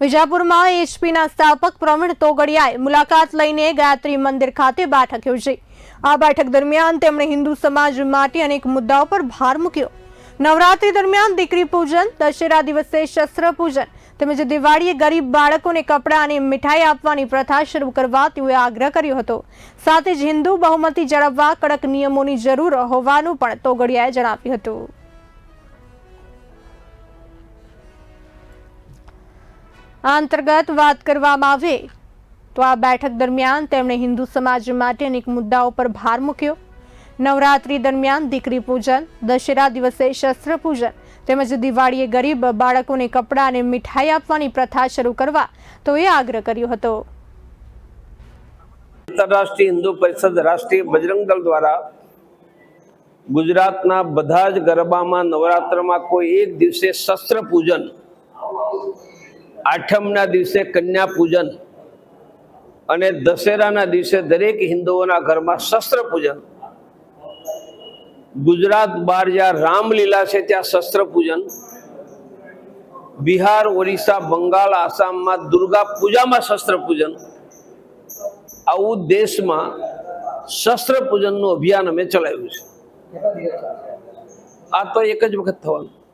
વિજાપુરમાં એચપીના સ્થાપક પ્રવીણ તોગડિયાએ મુલાકાત લઈને ગાયત્રી મંદિર ખાતે બેઠક યોજી. આ બેઠક દરમિયાન તેમણે હિન્દુ સમાજ માટે અનેક મુદ્દાઓ પર ભાર મૂક્યો. નવરાત્રી દરમિયાન દીકરી પૂજન, દશેરા દિવસે શસ્ત્ર પૂજન તેમજ દિવાળીએ ગરીબ બાળકોને કપડાં અને મીઠાઈ આપવાની પ્રથા શરૂ કરવા તેઓએ આગ્રહ કર્યો હતો. સાથે જ હિન્દુ બહુમતી જાળવવા કડક નિયમોની જરૂર હોવાનું પણ તોગડિયાએ જણાવ્યું હતું. આ અંતર્ગત વાત કરવામાં આવે તો આ બેઠક દરમિયાન તેમણે હિન્દુ સમાજ માટે અનેક મુદ્દાઓ પર ભાર મૂક્યો. નવરાત્રી દરમિયાન દીકરી પૂજન, દશેરા દિવસે શસ્ત્ર પૂજન તેમજ દિવાળીએ ગરીબ બાળકોને કપડાં અને મીઠાઈ આપવાની પ્રથા શરૂ કરવા તો એ આગ્રહ કર્યો હતો. આંતરરાષ્ટ્રીય હિન્દુ પરિષદ રાષ્ટ્રીય બજરંગ દળ દ્વારા ગુજરાતના બધા જ ગરબામાં નવરાત્રમાં કોઈ એક દિવસે શસ્ત્ર પૂજન આઠમના દિવસે કન્યા પૂજન અને દશેરાના દિવસે દરેક હિન્દુઓના ઘરમાં શસ્ત્ર પૂજન. ગુજરાત બહાર જ્યાં રામલીલા છે ત્યાં શસ્ત્ર પૂજન. બિહાર, ઓરિસ્સા, બંગાળ, આસામમાં દુર્ગા પૂજામાં શસ્ત્ર પૂજન. આવું દેશમાં શસ્ત્ર પૂજનનું અભિયાન અમે ચલાવ્યું છે. આ તો એક જ વખત થવાનું.